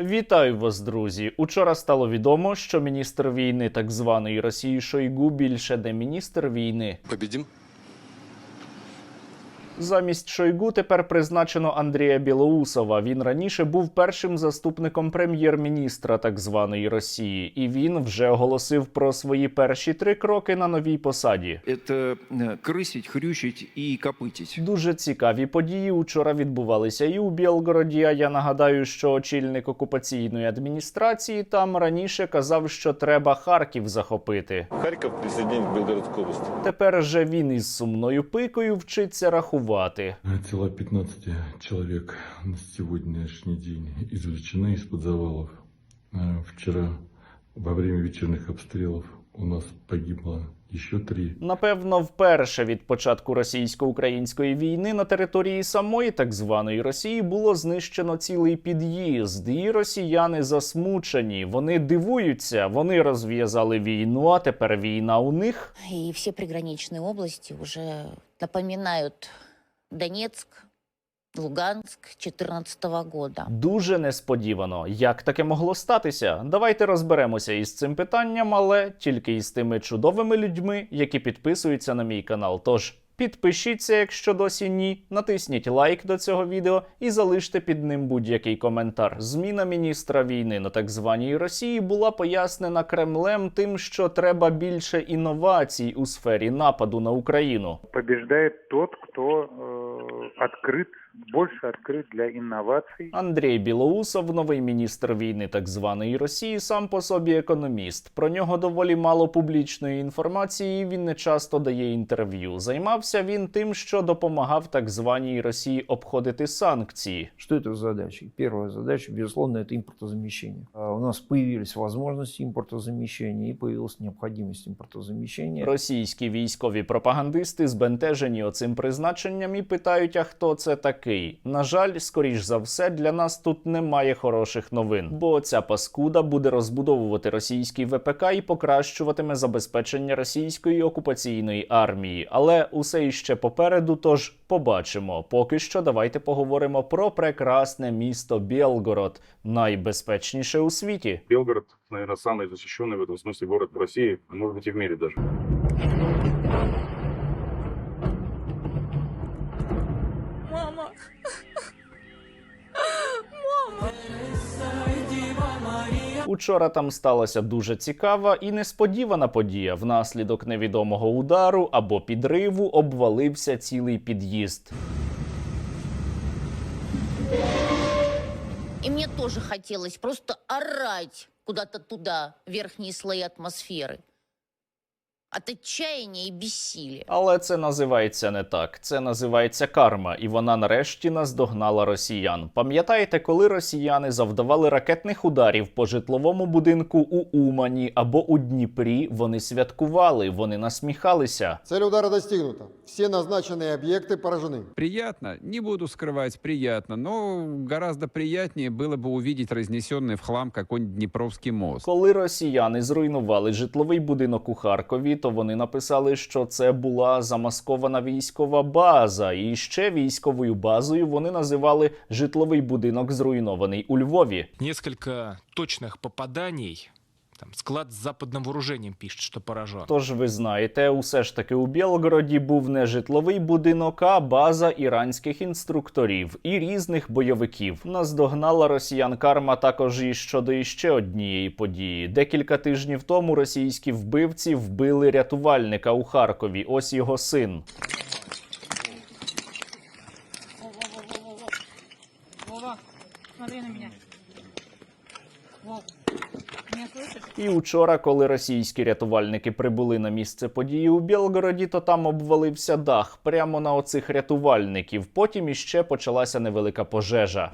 Вітаю вас, друзі! Учора стало відомо, що міністр війни так званої Росії Шойгу більше не міністр війни. Победим? Замість Шойгу тепер призначено Андрія Білоусова. Він раніше був першим заступником прем'єр-міністра так званої Росії, і він вже оголосив про свої перші три кроки на новій посаді. это э, крысить, хрючить и копытить. Дуже цікаві події учора відбувалися і у Білгороді. А я нагадаю, що очільник окупаційної адміністрації там раніше казав, що треба Харків захопити. Харьков присоединен к Белгородской области. Тепер же він із сумною пикою вчиться рахувати. Тела 15 человек на сегодняшний день извлечены из-под завалов. Э, Вчера во время вечерних обстрелов у нас погибло еще три. Напевно, вперше від початку російсько-української війни на території самої так званої Росії було знищено цілий під'їзд, і росіяни засмучені. Вони дивуються, вони розв'язали війну, а тепер війна у них. И все приграничные области уже напоминают Донецк, Луганск 2014 года. Дуже несподівано. Як таке могло статися? Давайте розберемося із цим питанням, але тільки із тими чудовими людьми, які підписуються на мій канал. Тож підпишіться, якщо досі ні, натисніть лайк до цього відео і залиште під ним будь-який коментар. Зміна міністра війни на так званій Росії була пояснена Кремлем тим, що треба більше інновацій у сфері нападу на Україну. Побіждає тот, хто. э, открыт, больше открыт для инноваций. Андрій Білоусов, новий міністр війни так званої Росії, сам по собі економіст. Про нього доволі мало публічної інформації. і Він не часто дає інтерв'ю. Займався він тим, що допомагав так званій Росії обходити санкції. Что это за задачи? Первая задача, безусловно, это импортозамещение. А У нас появились возможности импортозамещения и появилась необходимость импортозамещения. Російські військові пропагандисти збентежені оцим призначенням і питають, а хто це такий. На жаль, скоріш за все, для нас тут немає хороших новин, бо ця паскуда буде розбудовувати російський ВПК і покращуватиме забезпечення російської окупаційної армії. Але усе іще попереду, тож побачимо. Поки що давайте поговоримо про прекрасне місто Білгород, найбезпечніше у світі. Белгород, наверное, самый защищенный в этом смысле город в России, а может быть и в мире даже. Учора там сталася дуже цікава і несподівана подія. Внаслідок невідомого удару або підриву обвалився цілий під'їзд. И мне тоже хотелось просто орать куда-то туда, в верхние слои атмосферы От отчаяния и бессилия. Але це називається не так. Це називається карма, і вона нарешті наздогнала росіян. Пам'ятаєте, коли росіяни завдавали ракетних ударів по житловому будинку у Умані або у Дніпрі? Вони святкували, вони насміхалися. Цель удара достигнута. Все назначенные объекты поражены. Приятно, не буду скрывать, приятно, но гораздо приятнее было бы увидеть разнесенный в хлам какой-нибудь Днепровский мост. Коли росіяни зруйнували житловий будинок у Харкові, то вони написали, що це була замаскована військова база, і ще військовою базою вони називали житловий будинок, зруйнований у Львові. Несколько точних попаданий. Там склад с западным вооружением пишет, что поражен. Тож ви знаєте, усе ж таки у Білгороді був не житловий будинок, а база іранських інструкторів і різних бойовиків. Наздогнала росіян карма також і щодо іще однієї події. Декілька тижнів тому російські вбивці вбили рятувальника у Харкові. Ось його син. Вова, смотри на слышишь? І учора, коли російські рятувальники прибули на місце події у Білгороді, то там обвалився дах прямо на оцих рятувальників. Потім іще почалася невелика пожежа.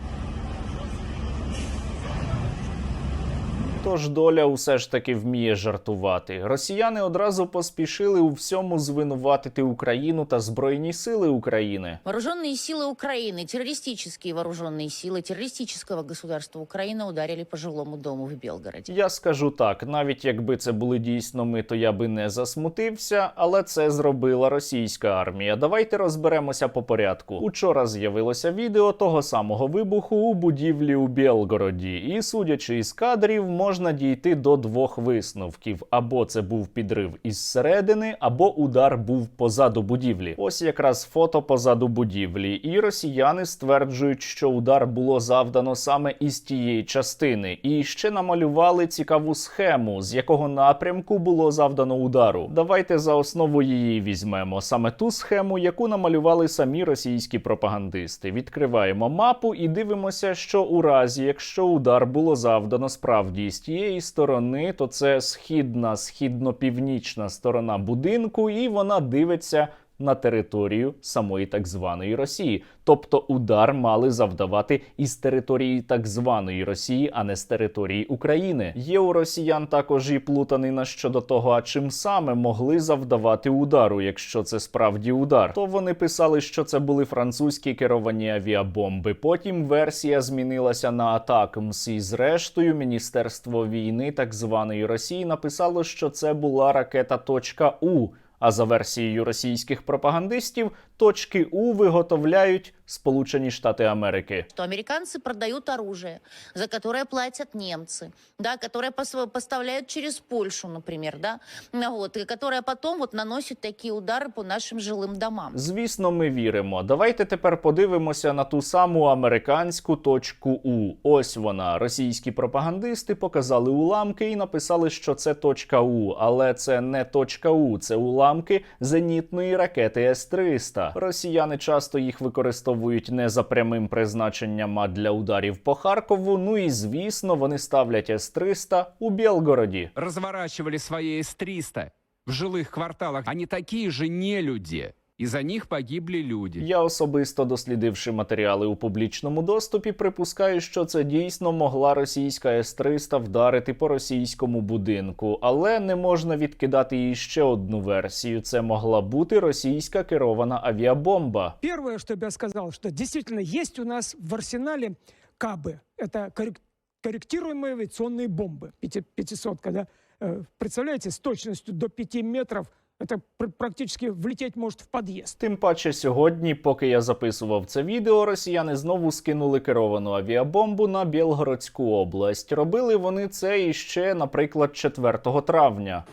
Тож доля усе ж таки вміє жартувати. Росіяни одразу поспішили у всьому звинуватити Україну та збройні сили України. Вооруженные силы Украины, террористические вооруженные силы террористического государства Украины ударили по жилому дому в Белгороде. Я скажу так, навіть якби це були дійсно ми, то я би не засмутився, але це зробила російська армія. Давайте розберемося по порядку. Учора з'явилося відео того самого вибуху у будівлі у Білгороді, і судячи із кадрів, можна дійти до двох висновків: або це був підрив із середини, або удар був позаду будівлі. Ось якраз фото позаду будівлі, і росіяни стверджують, що удар було завдано саме із тієї частини, і ще намалювали цікаву схему, з якого напрямку було завдано удару. Давайте за основу її візьмемо саме ту схему, яку намалювали самі російські пропагандисти. Відкриваємо мапу і дивимося, що у разі, якщо удар було завдано справді тієї сторони, то це східна, східно-північна сторона будинку, і вона дивиться. На територію самої так званої Росії, тобто удар мали завдавати із території так званої Росії, а не з території України. Є у росіян також і плутанина щодо того, а чим саме могли завдавати удару, якщо це справді удар. То вони писали, що це були французькі керовані авіабомби. Потім версія змінилася на атакмс, і зрештою Міністерство війни так званої Росії написало, що це була ракета точка У. А за версією російських пропагандистів, точки У виготовляють Сполучені Штати Америки. Что американцы продают оружие, за которое платят немцы, да, которое пос- поставляют через Польшу, например, да, ну вот, и которое потом вот наносит такие удары по нашим жилым домам. Звісно, ми віримо. Давайте тепер подивимося на ту саму американську точку У. Ось вона. Російські пропагандисти показали уламки і написали, що це точка У. Але це не точка У, це уламки зенітної ракети С-300. Росіяни часто їх використовують не за прямим призначенням, а для ударів по Харкову. Ну і звісно, вони ставлять С-300 у Білгороді. Розворачували своє С-300 в жилих кварталах. Вони такі ж нелюди И за них погибли люди. Я особисто дослідивши матеріали у публічному доступі, припускаю, що це дійсно могла російська С-300 вдарити по російському будинку, але не можна відкидати і ще одну версію. Це могла бути російська керована авіабомба. Первое, что бы я сказал, что действительно есть у нас в арсенале КАБы. Это коррек- корректируемые авиационные бомбы. Пяти- Пятисотка, да? Э, Представляете, с точностью до 5 метров это пр- практически влететь может в під'їзд. Тим паче сьогодні, поки я записував це відео, росіяни знову скинули керовану авіабомбу на Білгородську область. Робили вони це іще, наприклад, 4 травня.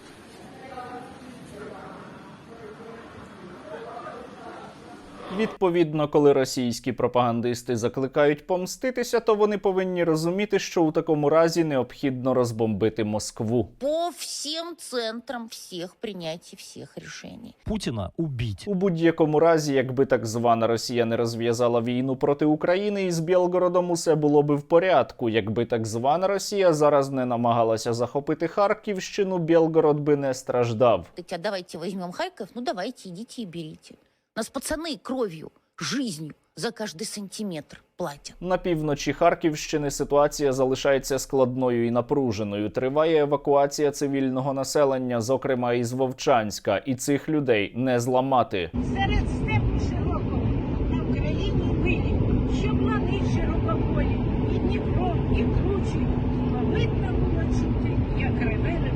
Відповідно, коли російські пропагандисти закликають помститися, то вони повинні розуміти, що у такому разі необхідно розбомбити Москву. По всем центрам всех принятий всех решений. Путина убить. У будь-якому разі, якби так звана Росія не розв'язала війну проти України із Білгородом, усе було би в порядку. Якби так звана Росія зараз не намагалася захопити Харківщину, Білгород би не страждав. А давайте возьмем Харьков, ну давайте, идите и берите. Нас пацаны кровью, жизнью за кожний сантиметр платять. На півночі Харківщини ситуація залишається складною і напруженою. Триває евакуація цивільного населення, зокрема із Вовчанська, і цих людей не зламати. Серед степу широкого на Україні вилі, що плани широкополі, і Дніпро, і кручі, видно було чути, як реве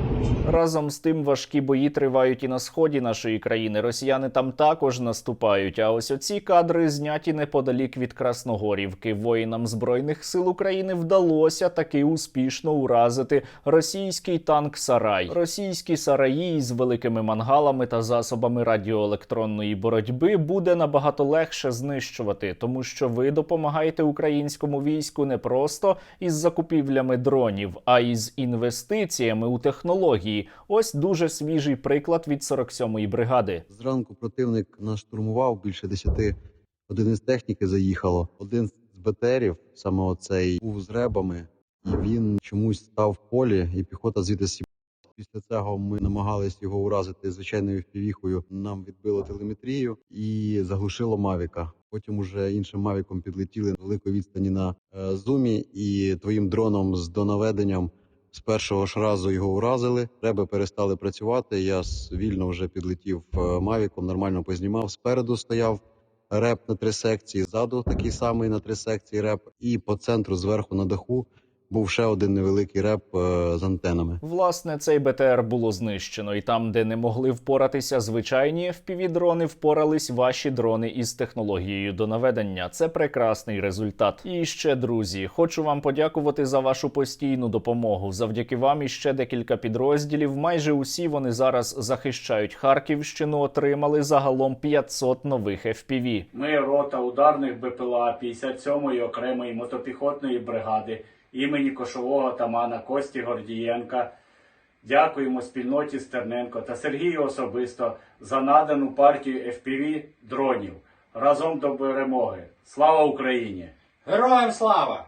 Разом з тим важкі бої тривають і на сході нашої країни. Росіяни там також наступають. А ось оці кадри зняті неподалік від Красногорівки. Воїнам збройних сил України вдалося таки успішно уразити російський танк Сарай. Російські сараї із великими мангалами та засобами радіоелектронної боротьби буде набагато легше знищувати, тому що ви допомагаєте українському війську не просто із закупівлями дронів, а із інвестиціями у технології. Ось дуже свіжий приклад від 47-ї бригади. Зранку противник нас штурмував, більше 10 одиниць техніки заїхало. Один з БТРів, саме оцей, був з ребами, і він чомусь став в полі, і піхота звідти сіб. Після цього ми намагались його уразити звичайною впівіхою. Нам відбило телеметрію і заглушило Мавіка. Потім уже іншим Мавіком підлетіли на великої відстані на е, зумі, і твоїм дроном з донаведенням З першого ж разу його уразили, реби перестали працювати. Я вільно вже підлетів е, мавіком, нормально познімав. Спереду стояв реп на три секції, ззаду такий самий на три секції реп, і по центру зверху на даху був ще один невеликий реп е, з антенами. Власне, цей БТР було знищено, і там, де не могли впоратися звичайні FPV-дрони, впорались ваші дрони із технологією до наведення. Це прекрасний результат. І ще, друзі, хочу вам подякувати за вашу постійну допомогу. Завдяки вам і ще декілька підрозділів. Майже усі вони зараз захищають Харківщину. Отримали загалом 500 нових FPV. Ми рота ударних БПЛА 57-ї окремої мотопіхотної бригади імені кошового тамана Кості Гордієнка. Дякуємо спільноті Стерненко та Сергію особисто за надану партію FPV дронів. Разом до перемоги. Слава Україні! Героям слава!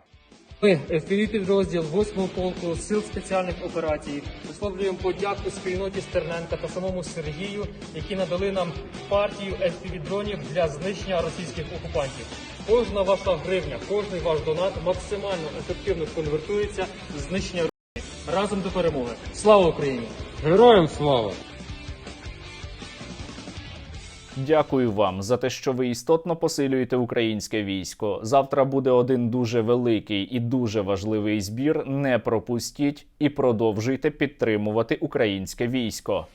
Ми, FPV підрозділ 8-го полку Сил спеціальних операцій, висловлюємо подяку спільноті Стерненка та самому Сергію, які надали нам партію FPV-дронів для знищення російських окупантів. Кожна ваша гривня, кожний ваш донат максимально ефективно конвертується в знищення Росії. Разом до перемоги. Слава Україні! Героям слава! Дякую вам за те, що ви істотно посилюєте українське військо. Завтра буде один дуже великий і дуже важливий збір. Не пропустіть і продовжуйте підтримувати українське військо.